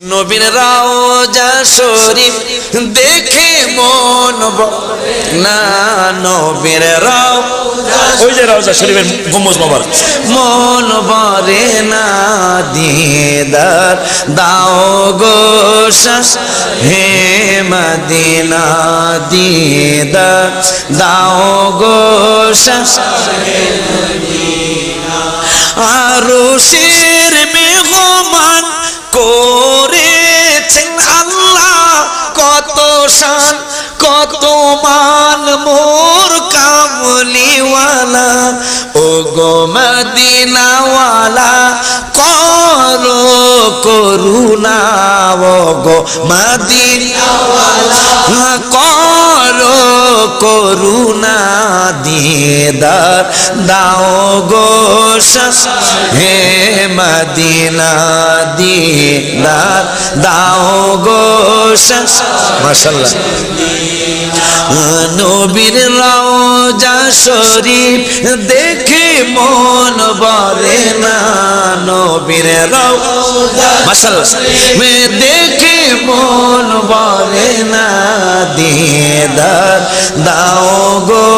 নবীর রাওজা শরীফ দেখে মন না নবীর রাও ওই যে রাজা শরীফের গম্বুজ বাবার। মন বরে না দিদার দাও গো শাস হে মদিনা দিদার দাও গো শাস আরও শের মেহমান করেছেন শান, কত মান মোর কামলিওয়ালা ও গো মদিনাওয়ালা, করো করুণা ও গো মদিনাওয়ালা করো করুণা। দিদার দাও গো শাস। হে মদিনা দিদার দাও গো শাস। মাশাআল্লাহ। নবীর রওজা শরীফ দেখে মন বলে না। নবীর রওজা মাশাআল্লাহ। মে দেখে মন বলে না। দিদার দাও গো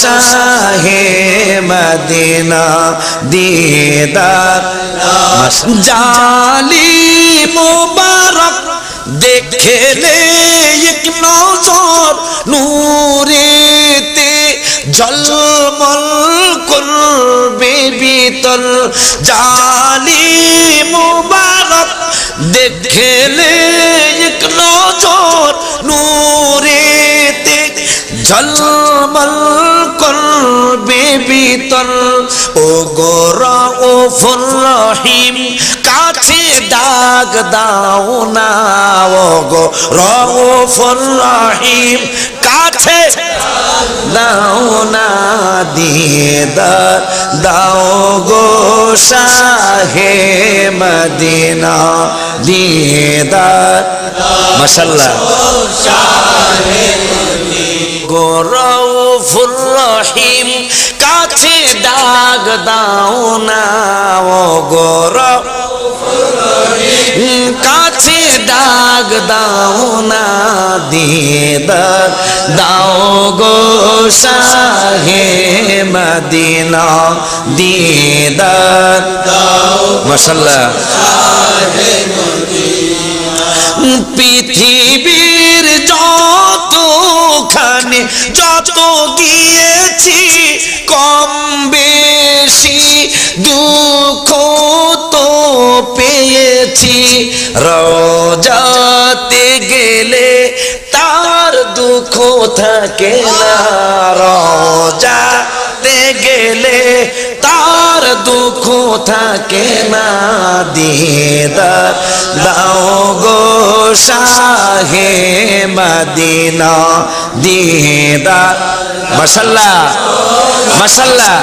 শাহে মদিনা দিদার। জালি মুবারক দেখলে এক নজর নূরেতে ঝলমল করবে ভিতর। জালি মুবারক দেখলে এক নজর ভিতর। ও গোরা ও রহিম কাছে দাগ দাও না। ও গো রউফ রহিম কাছে দাও না। দিদার দাও গো শাহে মদিনা। দিদার মাশাল্লাহ। গৌরফুর রহিম কাছে দাগ দাও না ও কাছে দাগ দাও না দিদার দাও গো শাহে মদিনা দিদার মাশাল্লাহ পৃথিবীর যতখানে যত গিয়েছি কম বেশি দুঃখ তো পেয়েছি। রজাতে গেলে তার দুঃখ থাকে না। রজাতে দুঃখ থাকে না দিদার। দাও গো শাহে মদিনা দিদার। মাশাল্লাহ মাশাল্লাহ।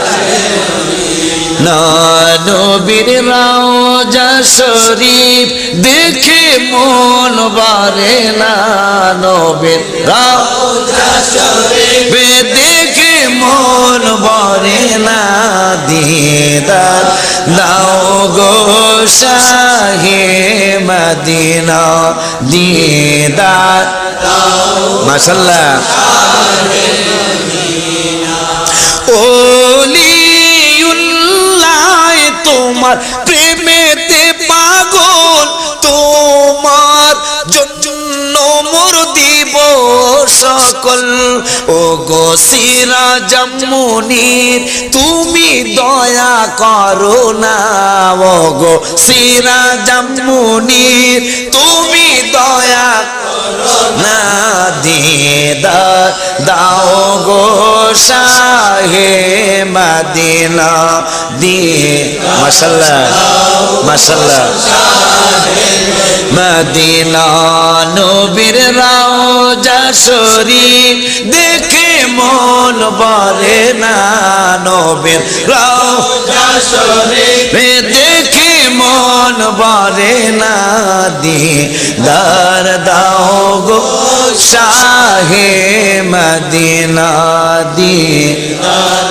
নবীর রাজা শরীফ দেখে মন বারে না নবীর রাজা শরীফ। দেখে মন বরে না দিদার দাও গো শাহে মদিনা দিদার মাশাল্লাহ ওলিউল্লাহ সকল ও গোসিরা জম্মুনির তুমি দয়া করো না। ও গো সিরা জম্মুনির তুমি দয়া করো না। দিদার দাও গো। শাহে মদিনা দি মাশাল্লাহ মাশাল্লাহ মদিনা নবীর রাজা শরীফ দেখে মন বলে না নবীর রাজা শরীফ। দেখে মন বলে না দিদার দাও গো শাহে মদিনা দিদার